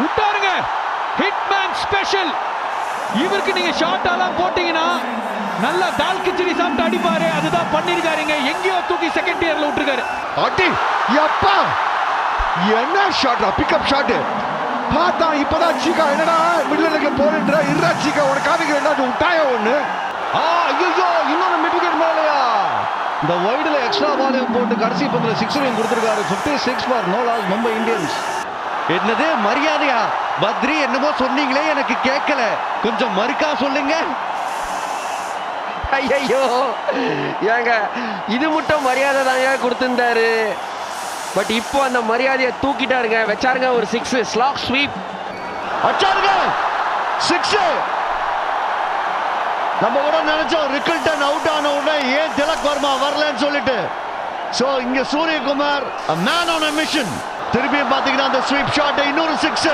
விட்டாருங்க. Hitman special இவருக்கு நீங்க short எல்லாம் போட்டீங்கன்னா நல்லா தால் கிச்சடி சாப்பிட்டு அடிப்பாரு. அதுதான் பண்ணிருக்காருங்க எங்கேயோ தூக்கி செகண்ட் இயர்ல விட்டுருக்காரு. அடி எப்பா? என்ன ஷாட்ரா பிக்கப் ஷாட் பார்த்தா இப்பதான் சீக்கா என்னடா மிடில் இருக்க போறேன்ற இருடா சீக்கா உனக்கு என்ன விட்டாய ஒண்ணு? ஆ ஐயோ இன்னொரு மிட் விக்கெட் மேலையா? இந்த வைடுல எக்ஸ்ட்ரா பாலையும் போட்டு கடைசி பந்தில் சிக்ஸரையும் கொடுத்துருக்காரு. Fifty six for no loss Mumbai Indians என்னது மரியாதையா? பத்ரி என்னமோ சொன்னீங்களே எனக்கு கேட்கல. கொஞ்சம் மறுக்கா சொல்லுங்க. ஐயோ ஏங்க இது மட்டும் மரியாதை தாங்க கொடுத்துருந்தாரு? பட் இப்போ அந்த மரியாதையை தூக்கிட்டாருங்க. வச்சாருங்க ஒரு சிக்ஸ் ஸ்லாக் ஸ்வீப் வச்சாருங்க. சிக்ஸ் நம்ம கூட நினைச்சோம் ரிக்கல்டன் அவுட் ஆன உடனே ஏன் திலக் வர்மா வரலன்னு சொல்லிட்டு. சோ இங்க சூரியகுமார் மேன் ஆன் மிஷன் திருப்பியும் பாத்தீங்கன்னா அந்த ஸ்வீப் ஷாட் இன்னொரு சிக்ஸ்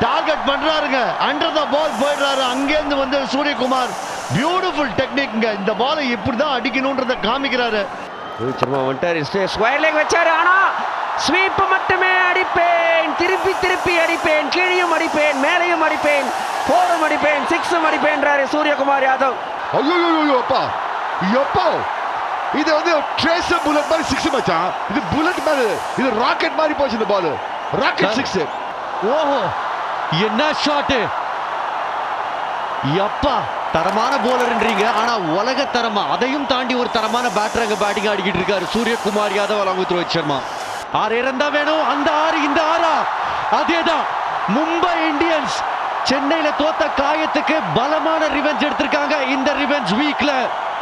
டார்கெட் பண்றாருங்க. அண்டர் த பால் போயிடுறாரு. அங்கேருந்து வந்து சூரியகுமார். பியூட்டிஃபுல் டெக்னிக்ங்க இந்த பாலை இப்படி தான் அடிக்கணுன்றத காமிக்கிறாரு. ரோஹித் சர்மா வந்துட்டாரு ஸ்கொயர் leg வச்சாரு. ஆனா ஸ்வீப் மட்டுமே அடிப்பேன். திருப்பி திருப்பி அடிப்பேன். கீழையும் அடிப்பேன். மேலையும் அடிப்பேன். போரும் அடிப்பேன். சிக்ஸும் அடிப்பேன்றாரு சூரியகுமார் யாதவ். ஐயோ அப்பா. எப்பா? இது வந்து ட்ரேசர் புல்லட் மாதிரி சிக்ஸ் மச்சான். இது புல்லட் மாதிரி இது ராக்கெட் மாதிரி போச்சு இந்த பால் ராக்கெட் சிக்ஸ் ஓஹோ. என்ன ஷாட் எப்பா தரமான போலர்ன்றீங்க ஆனா உலக தரமா அதையும் தாண்டி ஒரு தரமான பேட்டர் அங்க பேட்டிங் ஆடிக்கிட்டு இருக்காரு. சூரியகுமார் யாதவ் with ரோஹித் சர்மா. ஆறு இருந்தா வேணும். அந்த ஆறு இந்த ஆறா? அதேதான். மும்பை இந்தியன்ஸ் சென்னையில தோத்த காயத்துக்கு பலமான ரிவெஞ்ச் எடுத்திருக்காங்க. இந்த ரிவெஞ்ச் வீக்ல